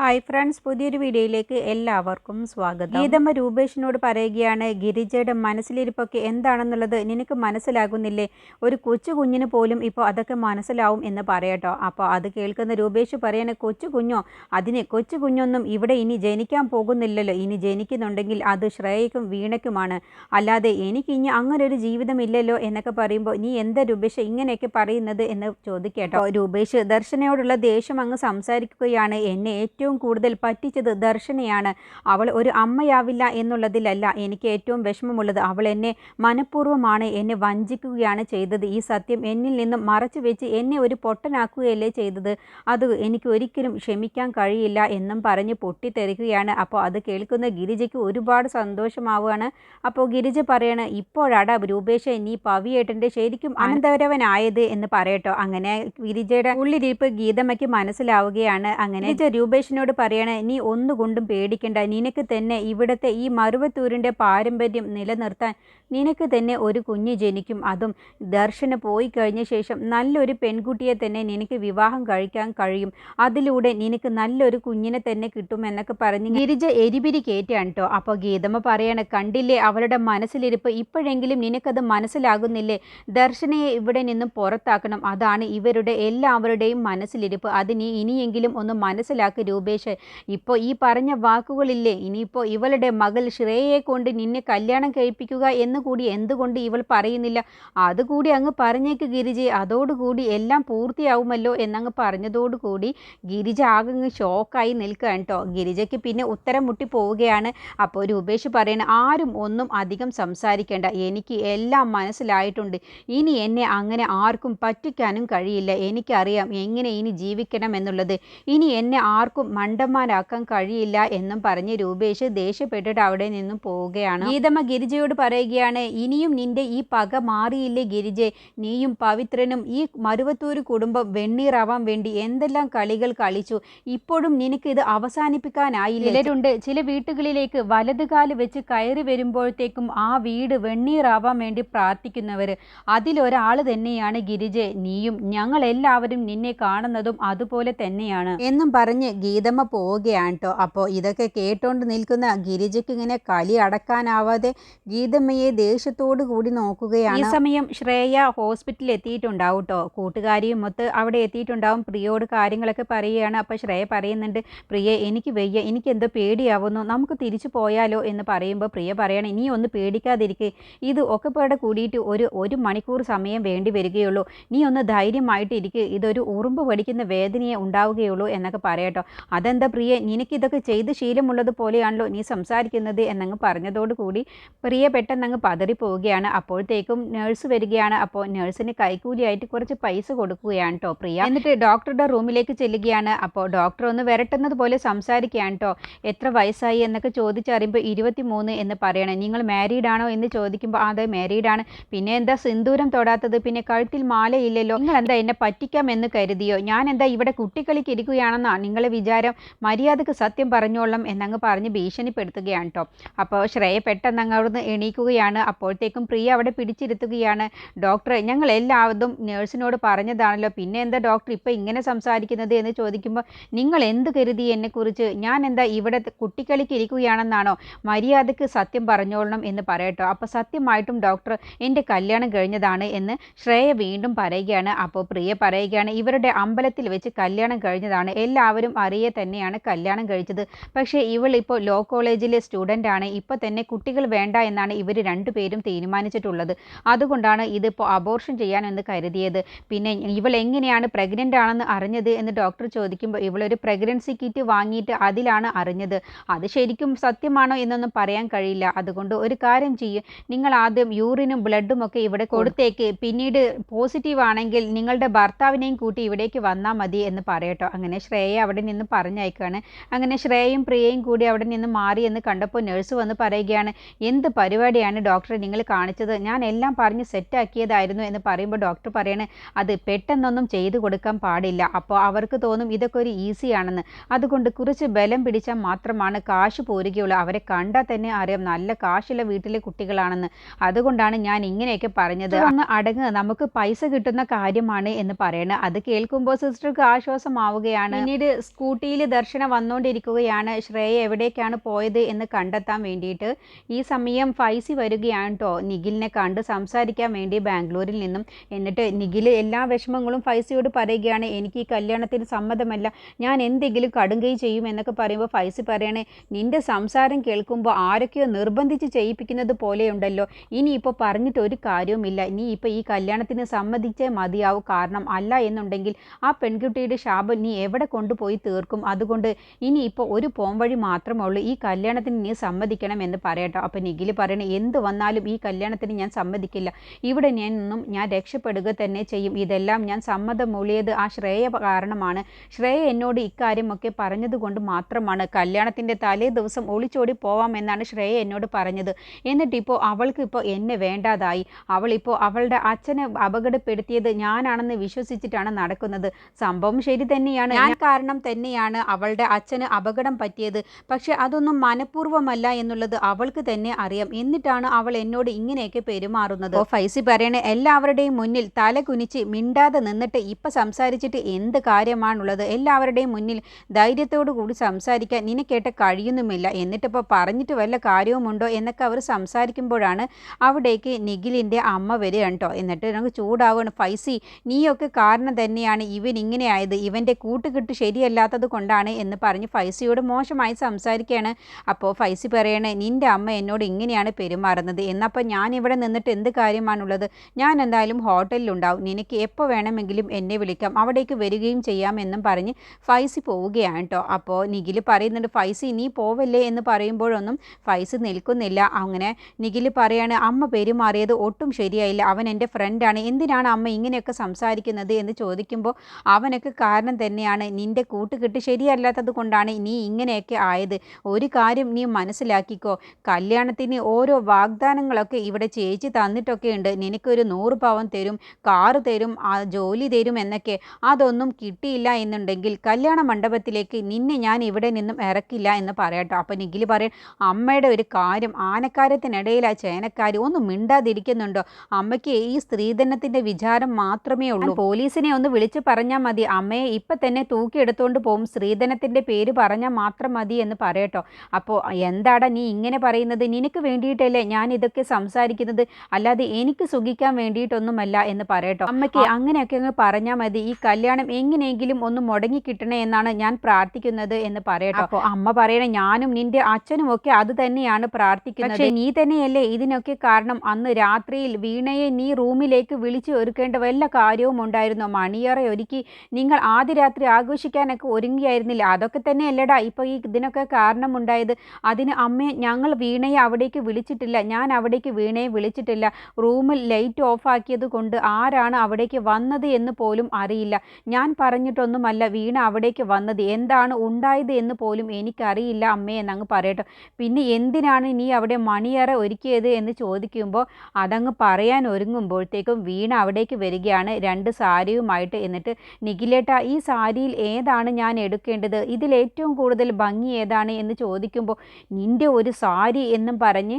Hi friends പുതിയൊരു വീഡിയോയിലേക്ക് എല്ലാവർക്കും സ്വാഗതം. ഗീതമ്മ രൂപേഷിനോട് പറയുകയാണ് ഗിരിജയുടെ മനസ്സിലിരിപ്പൊക്കെ എന്താണെന്നുള്ളത് നിനക്ക് മനസ്സിലാകുന്നില്ലേ? ഒരു കൊച്ചു കുഞ്ഞിന് പോലും ഇപ്പോൾ അതൊക്കെ മനസ്സിലാവും എന്ന് പറയട്ടോ അപ്പോൾ അത് കേൾക്കുന്ന രൂപേഷ് പറയണ കൊച്ചു കുഞ്ഞോ? അതിനെ കൊച്ചു കുഞ്ഞൊന്നും ഇവിടെ ഇനി ജനിക്കാൻ പോകുന്നില്ലല്ലോ. ഇനി ജനിക്കുന്നുണ്ടെങ്കിൽ അത് ശ്രേയയ്ക്കും വീണയ്ക്കുമാണ്. അല്ലാതെ എനിക്ക് ഇനി അങ്ങനെ ഒരു ജീവിതമില്ലല്ലോ എന്നൊക്കെ പറയുമ്പോൾ നീ എന്താ രൂപേഷ് ഇങ്ങനെയൊക്കെ പറയുന്നത് എന്ന് ചോദിക്കേട്ടോ രൂപേഷ് ദർശനയോടുള്ള ദേഷ്യം അങ്ങ് സംസാരിക്കുകയാണ്. എന്നെ ഏറ്റവും കൂടുതൽ പറ്റിച്ചത് ദർശനയാണ്. അവൾ ഒരു അമ്മയാവില്ല എന്നുള്ളതിലല്ല എനിക്ക് ഏറ്റവും വിഷമമുള്ളത്. അവൾ എന്നെ മനഃപൂർവമാണ് എന്നെ വഞ്ചിക്കുകയാണ് ചെയ്തത്. ഈ സത്യം എന്നിൽ നിന്നും മറച്ചു വെച്ച് എന്നെ ഒരു പൊട്ടനാക്കുകയല്ലേ ചെയ്തത്. അത് എനിക്ക് ഒരിക്കലും ക്ഷമിക്കാൻ കഴിയില്ല എന്നും പറഞ്ഞ് പൊട്ടിത്തെറിക്കുകയാണ്. അപ്പോൾ അത് കേൾക്കുന്ന ഗിരിജയ്ക്ക് ഒരുപാട് സന്തോഷമാവുകയാണ്. അപ്പോൾ ഗിരിജ പറയണ ഇപ്പോഴാടാ രൂപേഷ് നീ പവിയേട്ടന്റെ ശരിക്കും അനന്തരവനായത് എന്ന് പറയട്ടോ. അങ്ങനെ ഗിരിജയുടെ ഉള്ളിരിപ്പ് ഗീതമ്മയ്ക്ക് മനസ്സിലാവുകയാണ്. അങ്ങനെ ഗിരിജ രൂപേഷിനോട് പറയണേ നീ ഒന്നുകൊണ്ടും പേടിക്കണ്ട. നിനക്ക് തന്നെ ഇവിടുത്തെ ഈ മറുവത്തൂരിന്റെ പാരമ്പര്യം നിലനിർത്താൻ നിനക്ക് തന്നെ ഒരു കുഞ്ഞ് ജനിക്കും. അതും ദർശന പോയി കഴിഞ്ഞ ശേഷം നല്ലൊരു പെൺകുട്ടിയെ തന്നെ നിനക്ക് വിവാഹം കഴിക്കാൻ കഴിയും. അതിലൂടെ നിനക്ക് നല്ലൊരു കുഞ്ഞിനെ തന്നെ കിട്ടും എന്നൊക്കെ പറഞ്ഞ് ഗിരിജ എരിപിരി കയറ്റാണ് കേട്ടോ അപ്പോൾ ഗീതമ്മ പറയണ കണ്ടില്ലേ അവളുടെ മനസ്സിലിരിപ്പ് ഇപ്പോഴെങ്കിലും നിനക്കത് മനസ്സിലാകുന്നില്ലേ? ദർശനയെ ഇവിടെ നിന്നും പുറത്താക്കണം. അതാണ് ഇവരുടെ എല്ലാവരുടെയും മനസ്സിലിരിപ്പ്. അത് നീ ഇനിയെങ്കിലും ഒന്ന് മനസ്സിലാക്കി രൂപേഷ് ഇപ്പോൾ ഈ പറഞ്ഞ വാക്കുകളില്ലേ ഇനിയിപ്പോൾ ഇവളുടെ മകൾ ശ്രേയയെ കൊണ്ട് നിന്നെ കല്യാണം കഴിപ്പിക്കുക എന്ന് കൂടി എന്തുകൊണ്ട് ഇവൾ പറയുന്നില്ല? അതുകൂടി അങ്ങ് പറഞ്ഞേക്ക് ഗിരിജ. അതോടുകൂടി എല്ലാം പൂർത്തിയാവുമല്ലോ എന്നങ്ങ് പറഞ്ഞതോടുകൂടി ഗിരിജ ആകെ അങ്ങ് ഷോക്കായി നിൽക്കുകയാണ് കേട്ടോ. ഗിരിജയ്ക്ക് പിന്നെ ഉത്തരം മുട്ടി പോവുകയാണ്. അപ്പോൾ രൂപേഷ് പറയണ ആരും ഒന്നും അധികം സംസാരിക്കേണ്ട. എനിക്ക് എല്ലാം മനസ്സിലായിട്ടുണ്ട്. ഇനി എന്നെ അങ്ങനെ ആർക്കും പറ്റിക്കാനും കഴിയില്ല. എനിക്കറിയാം എങ്ങനെ ഇനി ജീവിക്കണം എന്നുള്ളത്. ഇനി എന്നെ ആർക്കും മണ്ടന്മാരാക്കാൻ കഴിയില്ല എന്നും പറഞ്ഞ് രൂപേഷ് ദേഷ്യപ്പെട്ടിട്ട് അവിടെ നിന്നും പോവുകയാണ്. ഗീതമ്മ ഗിരിജയോട് പറയുകയാണ് ഇനിയും നിന്റെ ഈ പക മാറിയില്ലേ ഗിരിജെ? നീയും പവിത്രനും ഈ മരുവത്തൂര് കുടുംബം വെണ്ണീറാവാൻ വേണ്ടി എന്തെല്ലാം കളികൾ കളിച്ചു? ഇപ്പോഴും നിനക്ക് ഇത് അവസാനിപ്പിക്കാനായില്ല? ചിലരുണ്ട് ചില വീട്ടുകളിലേക്ക് വലതുകാൽ വെച്ച് കയറി വരുമ്പോഴത്തേക്കും ആ വീട് വെണ്ണീറാവാൻ വേണ്ടി പ്രാർത്ഥിക്കുന്നവർ അതിലൊരാൾ തന്നെയാണ് ഗിരിജെ. നീയും ഞങ്ങൾ എല്ലാവരും നിന്നെ കാണുന്നതും അതുപോലെ തന്നെയാണ്. എന്നും പറഞ്ഞ് ഗീതമ്മ പോവുകയാണ് കേട്ടോ അപ്പോൾ ഇതൊക്കെ കേട്ടോണ്ട് നിൽക്കുന്ന ഗിരിജയ്ക്ക് ഇങ്ങനെ കലി അടക്കാനാവാതെ ഗീതമ്മയെ ദേഷ്യത്തോടു കൂടി നോക്കുകയാണ്. ഈ സമയം ശ്രേയ ഹോസ്പിറ്റലിൽ എത്തിയിട്ടുണ്ടാവും കേട്ടോ കൂട്ടുകാരിയും മൊത്ത് അവിടെ എത്തിയിട്ടുണ്ടാവും. പ്രിയോട് കാര്യങ്ങളൊക്കെ പറയുകയാണ്. അപ്പോൾ ശ്രേയ പറയുന്നുണ്ട് പ്രിയ എനിക്ക് വയ്യ. എനിക്ക് എന്തോ പേടിയാവുന്നു. നമുക്ക് തിരിച്ചു പോയാലോ? എന്ന് പറയുമ്പോൾ പ്രിയ പറയണം ഇനി ഒന്ന് പേടിക്കാതിരിക്കെ. ഇത് ഒക്കെ പാടെ കൂടിയിട്ട് ഒരു ഒരു മണിക്കൂർ സമയം വേണ്ടി വരികയുള്ളൂ. നീ ഒന്ന് ധൈര്യമായിട്ടിരിക്കുക ഇതൊരു ഉറുമ്പ് പഠിക്കുന്ന വേദനയെ ഉണ്ടാവുകയുള്ളൂ എന്നൊക്കെ പറയട്ടോ അതെന്താ പ്രിയ? നിനക്കിതൊക്കെ ചെയ്ത് ശീലമുള്ളത് പോലെയാണല്ലോ നീ സംസാരിക്കുന്നത് എന്നങ്ങ് പറഞ്ഞതോടുകൂടി പ്രിയ പെട്ടെന്നങ്ങ് പതറിപ്പോവുകയാണ്. അപ്പോഴത്തേക്കും നേഴ്സ് വരികയാണ്. അപ്പോൾ നേഴ്സിന് കൈക്കൂലിയായിട്ട് കുറച്ച് പൈസ കൊടുക്കുകയാണ് കേട്ടോ പ്രിയ. എന്നിട്ട് ഡോക്ടറുടെ റൂമിലേക്ക് ചെല്ലുകയാണ്. അപ്പോൾ ഡോക്ടർ ഒന്ന് വരട്ടുന്നത് പോലെ സംസാരിക്കുകയാണ് കേട്ടോ എത്ര വയസ്സായി എന്നൊക്കെ ചോദിച്ചറിയുമ്പോൾ ഇരുപത്തി മൂന്ന് എന്ന് പറയണം. നിങ്ങൾ മാരീഡ് ആണോ എന്ന് ചോദിക്കുമ്പോൾ അതെ മാരീഡ് ആണ്. പിന്നെ എന്താ സിന്ദൂരം തൊടാത്തത്? പിന്നെ കഴുത്തിൽ മാലയില്ലല്ലോ. നിങ്ങൾ എന്താ എന്നെ പറ്റിക്കാം എന്ന് കരുതിയോ? ഞാൻ എന്താ ഇവിടെ കുട്ടിക്കളിക്ക് ഇരിക്കുകയാണെന്നാണ് നിങ്ങളെ വിചാരം മര്യാദയ്ക്ക് സത്യം പറഞ്ഞോളാം എന്നങ്ങ് പറഞ്ഞ് ഭീഷണിപ്പെടുത്തുകയാണ് കേട്ടോ അപ്പോൾ ശ്രേയ പെട്ടെന്ന് അങ്ങ് അവിടുന്ന് എണീക്കുകയാണ്. അപ്പോഴത്തേക്കും പ്രിയ അവിടെ പിടിച്ചിരുത്തുകയാണ്. ഡോക്ടറെ ഞങ്ങൾ എല്ലാവരും നേഴ്സിനോട് പറഞ്ഞതാണല്ലോ. പിന്നെ എന്താ ഡോക്ടർ ഇപ്പോൾ ഇങ്ങനെ സംസാരിക്കുന്നത് എന്ന് ചോദിക്കുമ്പോൾ നിങ്ങൾ എന്ത് കരുതി എന്നെക്കുറിച്ച്? ഞാൻ എന്താ ഇവിടെ കുട്ടിക്കളിക്ക് ഇരിക്കുകയാണെന്നാണോ? മര്യാദയ്ക്ക് സത്യം പറഞ്ഞോളണം എന്ന് പറയട്ടോ. അപ്പോൾ സത്യമായിട്ടും ഡോക്ടർ എന്റെ കല്യാണം കഴിഞ്ഞതാണ് എന്ന് ശ്രേയ വീണ്ടും പറയുകയാണ്. അപ്പോൾ പ്രിയ പറയുകയാണ് ഇവരുടെ അമ്പലത്തിൽ വെച്ച് കല്യാണം കഴിഞ്ഞതാണ്. എല്ലാവരും അറിയെ തന്നെയാണ് കല്യാണം കഴിച്ചത്. പക്ഷേ ഇവൾ ഇപ്പോൾ ലോ കോളേജിലെ സ്റ്റുഡന്റ് ആണ്. ഇപ്പോൾ തന്നെ കുട്ടികൾ വേണ്ട എന്നാണ് ഇവർ രണ്ടുപേരും തീരുമാനിച്ചിട്ടുള്ളത്. അതുകൊണ്ടാണ് ഇതിപ്പോൾ അബോർഷൻ ചെയ്യാനെന്ന് കരുതിയത്. പിന്നെ ഇവൾ എങ്ങനെയാണ് പ്രഗ്നന്റ് ആണെന്ന് അറിഞ്ഞത് എന്ന് ഡോക്ടർ ചോദിക്കുമ്പോൾ ഇവളൊരു പ്രഗ്നൻസി കിറ്റ് വാങ്ങിയിട്ട് അതിലാണ് അറിഞ്ഞത്. അത് ശരിക്കും സത്യമാണോ എന്നൊന്നും പറയാൻ കഴിയില്ല. അതുകൊണ്ട് ഒരു കാര്യം ചെയ്യും. നിങ്ങൾ ആദ്യം യൂറിനും ബ്ലഡും ഒക്കെ ഇവിടെ കൊടുത്തേക്ക്. പിന്നീട് പോസിറ്റീവ് ആണെങ്കിൽ നിങ്ങളുടെ ഭർത്താവിനെയും കൂട്ടി ഇവിടേക്ക് വന്നാൽ മതി എന്ന് പറയട്ടോ. അങ്ങനെ ശ്രേയ അവിടെ നിന്ന് പറഞ്ഞയക്കുകയാണ് അങ്ങനെ ശ്രേയയും പ്രിയയും കൂടി അവിടെ നിന്ന് മാറി എന്ന് കണ്ടപ്പോൾ നഴ്സ് വന്ന് പറയുകയാണ് എന്ത് പരിപാടിയാണ് ഡോക്ടറെ നിങ്ങൾ കാണിച്ചത്? ഞാൻ എല്ലാം പറഞ്ഞ് സെറ്റാക്കിയതായിരുന്നു എന്ന് പറയുമ്പോൾ ഡോക്ടർ പറയണേ അത് പെട്ടെന്നൊന്നും ചെയ്തു കൊടുക്കാൻ പാടില്ല. അപ്പോൾ അവർക്ക് തോന്നും ഇതൊക്കെ ഒരു ഈസിയാണെന്ന് അതുകൊണ്ട് കുറച്ച് ബലം പിടിച്ചാൽ മാത്രമാണ് കാശ് പോരുകയുള്ളൂ. അവരെ കണ്ടാൽ തന്നെ അറിയാം നല്ല കാശുള്ള വീട്ടിലെ കുട്ടികളാണെന്ന്. അതുകൊണ്ടാണ് ഞാൻ ഇങ്ങനെയൊക്കെ പറഞ്ഞത്. ഒന്ന് അടങ്ങ്. നമുക്ക് പൈസ കിട്ടുന്ന കാര്യമാണ് എന്ന് പറയണത് അത് കേൾക്കുമ്പോൾ സിസ്റ്റർക്ക് ആശ്വാസമാവുകയാണ്. പിന്നീട് സ്കൂട്ടി വഴിയിൽ ദർശന വന്നുകൊണ്ടിരിക്കുകയാണ്. ശ്രേയ എവിടേക്കാണ് പോയത് എന്ന് കണ്ടെത്താൻ വേണ്ടിയിട്ട് ഈ സമയം ഫൈസി വരികയാണ് കേട്ടോ നിഖിലിനെ കണ്ട് സംസാരിക്കാൻ വേണ്ടി ബാംഗ്ലൂരിൽ നിന്നും. എന്നിട്ട് നിഖിൽ എല്ലാ വിഷമങ്ങളും ഫൈസിയോട് പറയുകയാണ്. എനിക്ക് ഈ കല്യാണത്തിന് സമ്മതമല്ല. ഞാൻ എന്തെങ്കിലും കടുങ്കൈ ചെയ്യും എന്നൊക്കെ പറയുമ്പോൾ ഫൈസി പറയണേ നിന്റെ സംസാരം കേൾക്കുമ്പോൾ ആരൊക്കെയോ നിർബന്ധിച്ച് ചെയ്യിപ്പിക്കുന്നത് പോലെയുണ്ടല്ലോ. ഇനിയിപ്പോൾ പറഞ്ഞിട്ട് ഒരു കാര്യവുമില്ല. നീ ഇപ്പോൾ ഈ കല്യാണത്തിന് സമ്മതിച്ചേ മതിയാവും. കാരണം അല്ല എന്നുണ്ടെങ്കിൽ ആ പെൺകുട്ടിയുടെ ശാപം നീ എവിടെ കൊണ്ടുപോയി തീർക്കും? അതുകൊണ്ട് ഇനി ഇപ്പോൾ ഒരു പോംവഴി മാത്രമേ ഉള്ളൂ. ഈ കല്യാണത്തിന് നീ സമ്മതിക്കണം എന്ന് പറയട്ടോ. അപ്പോൾ നിഖിൽ പറയണേ എന്ത് വന്നാലും ഈ കല്യാണത്തിന് ഞാൻ സമ്മതിക്കില്ല. ഇവിടെ ഞാൻ നിന്നും ഞാൻ രക്ഷപ്പെടുക തന്നെ ചെയ്യും. ഇതെല്ലാം ഞാൻ സമ്മതം മൂളിയത് ആ ശ്രേയ കാരണമാണ്. ശ്രേയ എന്നോട് ഇക്കാര്യമൊക്കെ പറഞ്ഞതുകൊണ്ട് മാത്രമാണ്. കല്യാണത്തിന്റെ തലേ ദിവസം ഒളിച്ചോടി പോവാമെന്നാണ് ശ്രേയ എന്നോട് പറഞ്ഞത്. എന്നിട്ടിപ്പോൾ അവൾക്ക് ഇപ്പോൾ എന്നെ വേണ്ടാതായി. അവളിപ്പോൾ അവളുടെ അച്ഛനെ അപകടപ്പെടുത്തിയത് ഞാനാണെന്ന് വിശ്വസിച്ചിട്ടാണ് നടക്കുന്നത്. സംഭവം ശരി തന്നെയാണ്. ഞാൻ കാരണം തന്നെയാണ് അവളുടെ അച്ഛന് അപകടം പറ്റിയത്. പക്ഷെ അതൊന്നും മനഃപൂർവമല്ല എന്നുള്ളത് അവൾക്ക് തന്നെ അറിയാം. എന്നിട്ടാണ് അവൾ എന്നോട് ഇങ്ങനെയൊക്കെ പെരുമാറുന്നത്. ഫൈസി പറയണ എല്ലാവരുടെയും മുന്നിൽ തല കുനിച്ച് മിണ്ടാതെ നിന്നിട്ട് ഇപ്പൊ സംസാരിച്ചിട്ട് എന്ത് കാര്യമാണുള്ളത്? എല്ലാവരുടെയും മുന്നിൽ ധൈര്യത്തോടു കൂടി സംസാരിക്കാൻ നിനക്കേട്ട കഴിയുന്നുമില്ല. എന്നിട്ടിപ്പോൾ പറഞ്ഞിട്ട് വല്ല കാര്യവുമുണ്ടോ എന്നൊക്കെ അവർ സംസാരിക്കുമ്പോഴാണ് അവിടേക്ക് നിഖിലിന്റെ അമ്മ വരിക കേട്ടോ. എന്നിട്ട് നമുക്ക് ചൂടാവുകയാണ് ഫൈസി നീയൊക്കെ കാരണം തന്നെയാണ് ഇവൻ ഇങ്ങനെ ആയത് ഇവന്റെ കൂട്ടുകെട്ട് ശരിയല്ലാത്തത് കൊണ്ടാണ് എന്ന് പറഞ്ഞ് ഫൈസിയോട് മോശമായി സംസാരിക്കുകയാണ്. അപ്പോൾ ഫൈസി പറയണേ നിന്റെ അമ്മ എന്നോട് ഇങ്ങനെയാണ് പെരുമാറുന്നത്. എന്നപ്പോൾ ഞാൻ ഇവിടെ നിന്നിട്ട് എന്ത് കാര്യമാണുള്ളത്? ഞാൻ എന്തായാലും ഹോട്ടലിലുണ്ടാവും. നിനക്ക് എപ്പോൾ വേണമെങ്കിലും എന്നെ വിളിക്കാം. അവിടേക്ക് വരികയും ചെയ്യാമെന്നും പറഞ്ഞ് ഫൈസി പോവുകയാണ് കേട്ടോ അപ്പോൾ നിഖിൽ പറയുന്നുണ്ട് ഫൈസി നീ പോവല്ലേ? എന്ന് പറയുമ്പോഴൊന്നും ഫൈസി നിൽക്കുന്നില്ല. അങ്ങനെ നിഖിൽ പറയാണ് അമ്മ പെരുമാറിയത് ഒട്ടും ശരിയായില്ല. അവൻ എന്റെ ഫ്രണ്ടാണ് എന്തിനാണ് അമ്മ ഇങ്ങനെയൊക്കെ സംസാരിക്കുന്നത്? എന്ന് ചോദിക്കുമ്പോൾ അവനൊക്കെ കാരണം തന്നെയാണ്. നിന്റെ കൂട്ടുകെട്ട് ശരിയല്ലാത്തത് കൊണ്ടാണ് നീ ഇങ്ങനെയൊക്കെ ആയത്. ഒരു കാര്യം നീ മനസ്സിലാക്കിക്കോ. കല്യാണത്തിന് ഓരോ വാഗ്ദാനങ്ങളൊക്കെ ഇവിടെ ചേച്ചി തന്നിട്ടൊക്കെ ഉണ്ട്. നിനക്കൊരു നൂറ് പവൻ തരും കാറ് തരും ആ ജോലി തരും എന്നൊക്കെ. അതൊന്നും കിട്ടിയില്ല എന്നുണ്ടെങ്കിൽ കല്യാണ മണ്ഡപത്തിലേക്ക് നിന്നെ ഞാൻ ഇവിടെ നിന്നും ഇറക്കില്ല എന്ന് പറയട്ടോ. അപ്പം നിഖിൽ പറയും അമ്മയുടെ ഒരു കാര്യം ആനക്കാര്യത്തിനിടയിൽ ആ ചേനക്കാരി ഒന്നും മിണ്ടാതിരിക്കുന്നുണ്ടോ? അമ്മയ്ക്ക് ഈ സ്ത്രീധനത്തിന്റെ വിചാരം മാത്രമേ ഉള്ളൂ. പോലീസിനെ ഒന്ന് വിളിച്ച് പറഞ്ഞാൽ മതി. അമ്മയെ ഇപ്പം തന്നെ തൂക്കിയെടുത്തുകൊണ്ട് പോകും സ്ത്രീധനത്തിന്റെ പേര് പറഞ്ഞാൽ മാത്രം മതി എന്ന് പറയട്ടോ. അപ്പോൾ എന്താടാ നീ ഇങ്ങനെ പറയുന്നത്? നിനക്ക് വേണ്ടിയിട്ടല്ലേ ഞാൻ ഇതൊക്കെ സംസാരിക്കുന്നത്? അല്ലാതെ എനിക്ക് സുഖിക്കാൻ വേണ്ടിയിട്ടൊന്നുമല്ല എന്ന് പറയട്ടോ. അമ്മയ്ക്ക് അങ്ങനെയൊക്കെ അങ്ങ് പറഞ്ഞാൽ മതി. ഈ കല്യാണം എങ്ങനെയെങ്കിലും ഒന്ന് മുടങ്ങി കിട്ടണേ എന്നാണ് ഞാൻ പ്രാർത്ഥിക്കുന്നത് എന്ന് പറയട്ടോ. അപ്പോൾ അമ്മ പറയണേ ഞാനും നിന്റെ അച്ഛനും ഒക്കെ അത് തന്നെയാണ് പ്രാർത്ഥിക്കുന്നത്. പക്ഷേ നീ തന്നെയല്ലേ ഇതിനൊക്കെ കാരണം? അന്ന് രാത്രിയിൽ വീണയെ നീ റൂമിലേക്ക് വിളിച്ച് ഒരുക്കേണ്ട വല്ല കാര്യവും ഉണ്ടായിരുന്നു? മണിയറ ഒരുക്കി നിങ്ങൾ ആദ്യ രാത്രി ആഘോഷിക്കാനൊക്കെ ഒരുങ്ങിയായിരുന്നില്ല അതൊക്കെ തന്നെ അല്ലടാ ഇപ്പോൾ ഈ ഇതിനൊക്കെ കാരണമുണ്ടായത്. അതിന് അമ്മയെ ഞങ്ങൾ വീണയെ അവിടേക്ക് വിളിച്ചിട്ടില്ല. ഞാൻ അവിടേക്ക് വീണയെ വിളിച്ചിട്ടില്ല. റൂമിൽ ലൈറ്റ് ഓഫ് ആക്കിയത് കൊണ്ട് ആരാണ് അവിടേക്ക് വന്നത് എന്ന് പോലും അറിയില്ല. ഞാൻ പറഞ്ഞിട്ടൊന്നുമല്ല വീണ അവിടേക്ക് വന്നത്. എന്താണ് ഉണ്ടായത് എന്ന് പോലും എനിക്കറിയില്ല അമ്മേ എന്നങ്ങ് പറയട്ടെ. പിന്നെ എന്തിനാണ് നീ അവിടെ മണിയറ ഒരുക്കിയത് എന്ന് ചോദിക്കുമ്പോൾ അതങ്ങ് പറയാൻ ഒരുങ്ങുമ്പോഴത്തേക്കും വീണ അവിടേക്ക് വരികയാണ് രണ്ട് സാരിയുമായിട്ട്. എന്നിട്ട് നിഖിലേട്ട ഈ സാരിയിൽ ഏതാണ് ഞാൻ എടുക്കേണ്ടത്? ഇതിലേറ്റവും കൂടുതൽ ഭംഗി ഏതാണ് എന്ന് ചോദിക്കുമ്പോൾ നിന്റെ ഒരു സാരി എന്നും പറഞ്ഞ്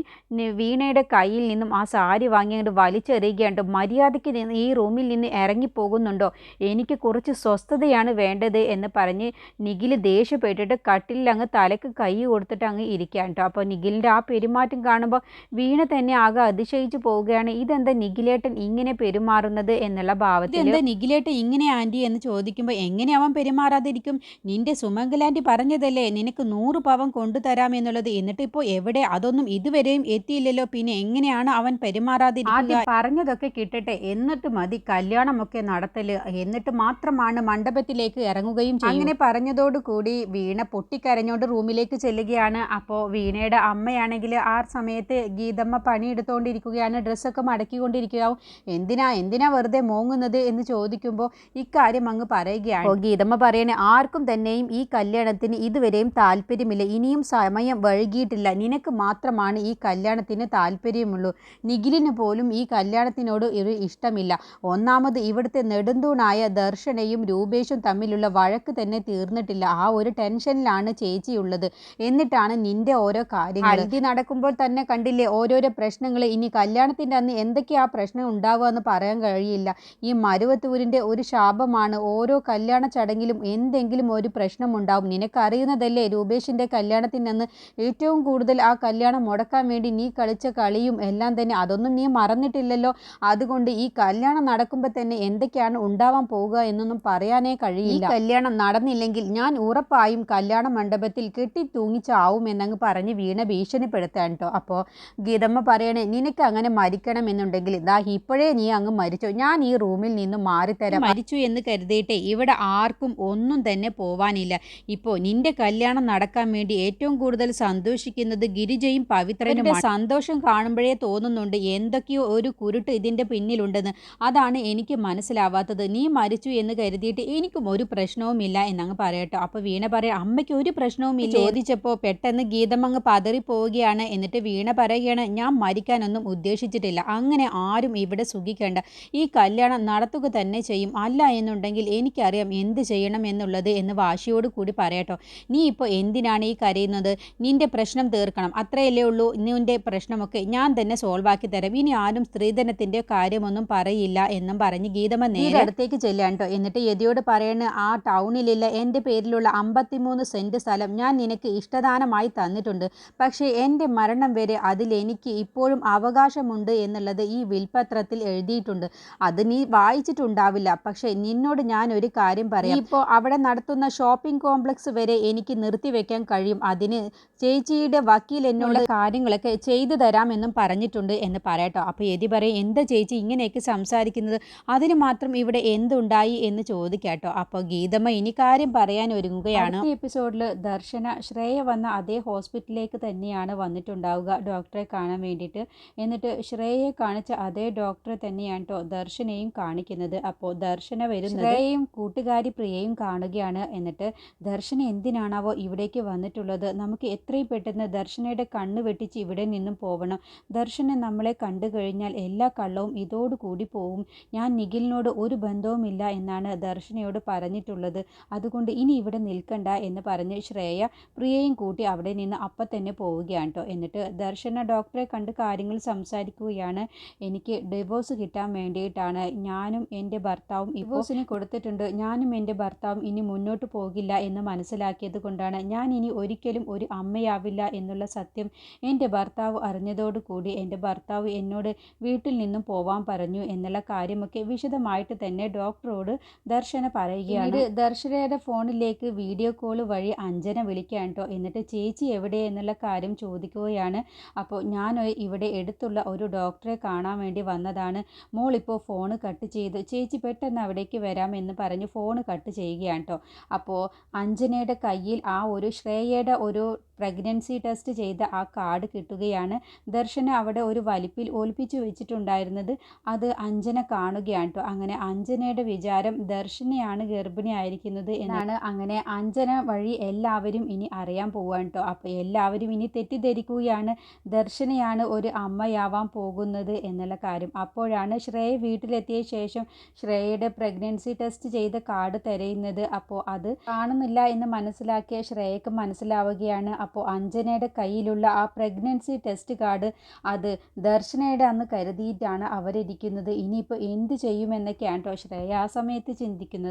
വീണയുടെ കയ്യിൽ നിന്നും ആ സാരി വാങ്ങി അങ്ങോട്ട് വലിച്ചെറിയുകയുണ്ട്? മര്യാദയ്ക്ക് ഈ റൂമിൽ നിന്ന് ഇറങ്ങിപ്പോകുന്നുണ്ടോ എനിക്ക് കുറച്ച് സ്വസ്ഥതയാണ് വേണ്ടത് എന്ന് പറഞ്ഞ് നിഖിൽ ദേഷ്യപ്പെട്ടിട്ട് കട്ടിലിൽ അങ്ങ് തലക്ക് കൈ കൊടുത്തിട്ട് അങ്ങ് ഇരിക്കാൻ കേട്ടോ അപ്പോൾ നിഖിലിന്റെ ആ പെരുമാറ്റം കാണുമ്പോൾ വീണ തന്നെ ആകെ അതിശയിച്ചു പോവുകയാണ്. ഇതെന്താ നിഖിലേട്ടൻ ഇങ്ങനെ പെരുമാറുന്നത് എന്നുള്ള ഭാവത്തിൽ എന്താ നിഖിലേട്ടൻ ഇങ്ങനെ ആന്റി എന്ന് ചോദിക്കുമ്പോൾ എങ്ങനെ അവൻ പെരുമാറാതിരിക്കും? നിന്റെ സുമംഗലാന്റി പറഞ്ഞതല്ലേ നിനക്ക് നൂറ് പവൻ കൊണ്ടുതരാം എന്നുള്ളത്. എന്നിട്ട് ഇപ്പോൾ എവിടെ അതൊന്നും ഇതുവരെയും എത്തിയില്ലല്ലോ. പിന്നെ എങ്ങനെയാണ് അവൻ പെരുമാറാതിരിക്കുക? പറഞ്ഞതൊക്കെ കിട്ടട്ടെ. എന്നിട്ട് മതി. കല്യാണമൊക്കെ നടത്തൽ. എന്നിട്ട് മാത്രമാണ് മണ്ഡപത്തിലേക്ക് ഇറങ്ങുകയും അങ്ങനെ പറഞ്ഞതോടുകൂടി വീണ പൊട്ടിക്കരഞ്ഞോണ്ട് റൂമിലേക്ക് ചെല്ലുകയാണ്. അപ്പോൾ വീണയുടെ അമ്മയാണെങ്കിൽ ആ സമയത്ത് ഗീതമ്മ പണിയെടുത്തുകൊണ്ടിരിക്കുകയാണ് ഡ്രസ്സൊക്കെ മടക്കിക്കൊണ്ടിരിക്കുകയാവും. എന്തിനാ എന്തിനാ വെറുതെ മോങ്ങുന്നത് എന്ന് ചോദിക്കുമ്പോൾ ഇക്കാര്യം അങ്ങ് പറയുകയാണ്. ഗീതമ്മ പറയണേ ആർക്കും തന്നെയും ഈ കല്യാണത്തിന് ഇതുവരെയും താല്പര്യമില്ല. ഇനിയും സമയം വൈകിയിട്ടില്ല നിനക്ക് മാത്രമാണ് ഈ കല്യാണത്തിന് താല്പര്യമുള്ളൂ. നിഖിലിന് പോലും ഈ കല്യാണത്തിനോട് ഒരു ഇഷ്ടമില്ല. ഒന്നാമത് ഇവിടുത്തെ നെടുന്തൂണായ ദർശനയും രൂപേഷും തമ്മിലുള്ള വഴക്ക് തന്നെ തീർന്നിട്ടില്ല. ആ ഒരു ടെൻഷനിലാണ് ചേച്ചിയുള്ളത്. എന്നിട്ടാണ് നിന്റെ ഓരോ കാര്യങ്ങൾ. ഹൽദി നടക്കുമ്പോൾ തന്നെ കണ്ടില്ലേ? ഓരോരോ പ്രശ്നങ്ങൾ. ഇനി കല്യാണത്തിന്റെ അന്ന് എന്തൊക്കെയാ പ്രശ്നം ഉണ്ടാവുക എന്ന് പറയാൻ കഴിയില്ല. ഈ മരുവത്തൂരിന്റെ ഒരു ശാപമാണ് ഓരോ കല്യാണ ചടങ്ങിലും എന്തെങ്കിലും ഒരു പ്രശ്നമുണ്ടാവും. നിനക്കറിയുന്നതല്ലേ രൂപേഷിന്റെ കല്യാണത്തിനന്ന് ഏറ്റവും കൂടുതൽ ആ കല്യാണം മുടക്കാൻ വേണ്ടി നീ കളിച്ച കളിയും എല്ലാം തന്നെ. അതൊന്നും നീ മറന്നിട്ടില്ലല്ലോ. അതുകൊണ്ട് ഈ കല്യാണം നടക്കുമ്പോൾ തന്നെ എന്തൊക്കെയാണ് ഉണ്ടാവാൻ പോവുക എന്നൊന്നും പറയാനേ കഴിയില്ല. ഈ കല്യാണം നടന്നില്ലെങ്കിൽ ഞാൻ ഉറപ്പായും കല്യാണ മണ്ഡപത്തിൽ കെട്ടി തൂങ്ങിച്ചാവുമെന്നങ്ങ് പറഞ്ഞ് വീണ ഭീഷണിപ്പെടുത്താൻ കേട്ടോ അപ്പോൾ ഗീതമ്മ പറയണേ നിനക്ക് അങ്ങനെ മരിക്കണമെന്നുണ്ടെങ്കിൽ ഇതാ ഇപ്പോഴേ നീ അങ്ങ് മരിച്ചോ. ഞാൻ ഈ റൂമിൽ നിന്ന് മാറിത്തരാം. മരിച്ചു എന്ന് കരുതിയിട്ടേ ഇവിടെ ആർക്കും ഒന്നും തന്നെ പോവാനില്ല. ഇപ്പോൾ നിന്റെ കല്യാണം നടക്കാൻ വേണ്ടി ഏറ്റവും കൂടുതൽ സന്തോഷിക്കുന്നത് ഗിരിജയും പവിത്രനും സന്തോഷം കാണുമ്പോഴേ തോന്നുന്നുണ്ട് എന്തൊക്കെയോ ഒരു കുരുട്ട് ഇതിന്റെ പിന്നിലുണ്ടെന്ന്. അതാണ് എനിക്ക് മനസ്സിലാവാത്തത്. നീ മരിച്ചു എന്ന് കരുതിയിട്ട് എനിക്കും ഒരു പ്രശ്നവുമില്ല എന്നങ്ങ് പറയട്ടോ. അപ്പോൾ വീണ പറയാം അമ്മയ്ക്ക് ഒരു പ്രശ്നവുമില്ല ചോദിച്ചപ്പോൾ പെട്ടെന്ന് ഗീതം അങ്ങ് പതറിപ്പോവുകയാണ്. എന്നിട്ട് വീണ പറയുകയാണ് ഞാൻ മരിക്കാനൊന്നും ഉദ്ദേശിച്ചിട്ടില്ല. അങ്ങനെ ആരും ഇവിടെ സുഖിക്കേണ്ട. ഈ കല്യാണം നടത്തുക തന്നെ ചെയ്യും. അല്ല എന്നുണ്ടെങ്കിൽ എനിക്കറിയാം എന്ത് ചെയ്യണം എന്നുള്ളത് എന്ന് വാശിയോട് കൂടി പറയട്ടോ. നീ ഇപ്പോൾ എന്തിനാണ് ഈ കരയുന്നത്? നിന്റെ പ്രശ്നം തീർക്കണം. അത്രയല്ലേ ഉള്ളൂ നിന്റെ പ്രശ്നമൊക്കെ. ഞാൻ തന്നെ സോൾവ് ആക്കി തരാം. ഇനി ആരും സ്ത്രീധനത്തിന്റെ കാര്യമൊന്നും പറയില്ല എന്നും പറഞ്ഞ് ഗീതമ്മ നേരെ അടുത്തേക്ക് ചെല്ലാൻ കേട്ടോ എന്നിട്ട് യതിയോട് പറയണ ആ ടൗണിലുള്ള എന്റെ പേരിലുള്ള അമ്പത്തിമൂന്ന് സെന്റ് സ്ഥലം ഞാൻ നിനക്ക് ഇഷ്ടദാനമായി തന്നിട്ടുണ്ട്. പക്ഷേ എന്റെ മരണം വരെ അതിൽ എനിക്ക് ഇപ്പോഴും അവകാശമുണ്ട് എന്നുള്ളത് ഈ വിൽപത്രത്തിൽ എഴുതിയിട്ടുണ്ട്. അത് നീ വായിച്ചിട്ടുണ്ടാവില്ല. പക്ഷേ നിന്നോട് ഞാൻ ഒരു കാര്യം പറയാം. ഇപ്പോൾ അവിടെ നടത്തുന്ന ഷോപ്പിംഗ് കോംപ്ലക്സ് വരെ എനിക്ക് നിർത്തിവെക്കാൻ കഴിയും. അതിന് ചേച്ചിയുടെ വക്കീൽ എന്നുള്ള കാര്യങ്ങളൊക്കെ ചെയ്തു തരാമെന്നും പറഞ്ഞിട്ടുണ്ട് എന്ന് പറയട്ടോ. അപ്പോൾ എതി പറയും എന്താ ചേച്ചി ഇങ്ങനെയൊക്കെ സംസാരിക്കുന്നത്? അതിന് മാത്രം ഇവിടെ എന്തുണ്ടായി? എന്ന് ചോദിക്കാട്ടോ. അപ്പോൾ ഗീതമ്മ ഇനി കാര്യം പറയാൻ ഒരുങ്ങുകയാണ്. ഈ എപ്പിസോഡിൽ ദർശന ശ്രേയ വന്ന അതേ ഹോസ്പിറ്റലിലേക്ക് തന്നെയാണ് വന്നിട്ടുണ്ടാവുക ഡോക്ടറെ കാണാൻ വേണ്ടിയിട്ട്. എന്നിട്ട് ശ്രേയയെ കാണിച്ച അതേ ഡോക്ടറെ തന്നെയാണ് കേട്ടോ ദർശനയും കാണിക്കുന്നത്. അപ്പോൾ ദർശന വരുന്നത് ശ്രേയയും കൂട്ടുകാരി പ്രിയയും കാണുകയാണ് എന്നിട്ട് ദർശന എന്തിനാണാവോ ഇവിടേക്ക് വന്നിട്ടുള്ളത്? നമുക്ക് എത്രയും പെട്ടെന്ന് ദർശനയുടെ കണ്ണ് വെട്ടിച്ച് ഇവിടെ നിന്നും പോകണം ദർശന നമ്മളെ കണ്ടു കഴിഞ്ഞാൽ എല്ലാ കള്ളവും ഇതോടുകൂടി പോവും. ഞാൻ നിഖിലിനോട് ഒരു ബന്ധവുമില്ല എന്നാണ് ദർശനയോട് പറഞ്ഞിട്ടുള്ളത്. അതുകൊണ്ട് ഇനി ഇവിടെ നിൽക്കണ്ട എന്ന് പറഞ്ഞ് ശ്രേയ പ്രിയയും കൂട്ടി അവിടെ നിന്ന് അപ്പം തന്നെ പോവുകയാണ് കേട്ടോ. എന്നിട്ട് ദർശന ഡോക്ടറെ കണ്ട് കാര്യങ്ങൾ സംസാരിക്കുകയാണ്. എനിക്ക് ഡിവോഴ്സ് കിട്ടാൻ വേണ്ടിയിട്ടാണ്. ഞാനും എന്റെ ഭർത്താവും ഡിവോഴ്സിന് കൊടുത്തിട്ടുണ്ട്. ഞാനും എന്റെ ഭർത്താവും ഇനി മുന്നോട്ട് പോകില്ല എന്ന് മനസ്സിലാക്കിയത് കൊണ്ടാണ് ഞാൻ ഇനി ഒരിക്കലും ഒരു അമ്മയാവില്ല എന്നുള്ള സത്യം എന്റെ ഭർത്താവ് അറിഞ്ഞതോടുകൂടി എന്റെ ഭർത്താവ് എന്നോട് വീട്ടിൽ നിന്നും പോവാൻ പറഞ്ഞു എന്നുള്ള കാര്യമൊക്കെ വിശദമായിട്ട് തന്നെ ഡോക്ടറോട് ദർശന പറയുകയാണ്. ദർശനയുടെ ഫോണിലേക്ക് വീഡിയോ കോൾ വഴി അഞ്ജന വിളിക്കാൻ കേട്ടോ. എന്നിട്ട് ചേച്ചി എവിടെ എന്നുള്ള കാര്യം ചോദിക്കുകയാണ്. അപ്പോൾ ഞാൻ ഇവിടെ എടുത്തുള്ള ഒരു ഡോക്ടറെ കാണാൻ വേണ്ടി വന്നതാണ്. മോളിപ്പോൾ ഫോൺ കട്ട് ചെയ്ത് ചേച്ചി പെട്ടെന്ന് അവിടേക്ക് വരാമെന്ന് പറഞ്ഞ് ഫോൺ കട്ട് ചെയ്യുകയാണ് കേട്ടോ. അപ്പോൾ അഞ്ജനയുടെ കയ്യിൽ ആ ഒരു ശ്രേയയുടെ ഒരു പ്രഗ്നൻസി ടെസ്റ്റ് ചെയ്ത ആ കാർഡ് കിട്ടുകയാണ്. ദർശന അവിടെ ഒരു വലിപ്പിൽ ഒലിപ്പിച്ചു വെച്ചിട്ടുണ്ടായിരുന്നത് അത് അഞ്ജന കാണുകയാണ് കേട്ടോ അങ്ങനെ അഞ്ജനയുടെ വിചാരം ദർശനയാണ് ഗർഭിണിയായിരിക്കുന്നത് എന്നാണ് അങ്ങനെ അഞ്ജന വഴി എല്ലാവരും ഇനി അറിയാൻ പോവാണ് കേട്ടോ അപ്പോൾ എല്ലാവരും ഇനി തെറ്റിദ്ധരിക്കുകയാണ്. ദർശനയാണ് ഒരു അമ്മയാവാൻ പോകുന്നത് എന്നുള്ള കാര്യം. അപ്പോഴാണ് ശ്രേയ വീട്ടിലെത്തിയ ശേഷം ശ്രേയയുടെ പ്രഗ്നൻസി ടെസ്റ്റ് ചെയ്ത കാർഡ് തിരയുന്നത്. അപ്പോൾ അത് കാണുന്നില്ല എന്ന് മനസ്സിലാക്കിയ ശ്രേയക്ക് മനസ്സിലാവുകയാണ്. അപ്പോൾ അഞ്ജനയുടെ കയ്യിലുള്ള ആ പ്രഗ്നൻസി ടെസ്റ്റ് കാർഡ് അത് ദർശനയുടെ അന്ന് കരുതിയിട്ടാണ് അവരിരിക്കുന്നത്. ഇനിയിപ്പോൾ എന്ത് ചെയ്യുമെന്നൊക്കെയാണ് കേട്ടോ ശ്രേയ ആ സമയത്ത് ചിന്തിക്കുന്നത്.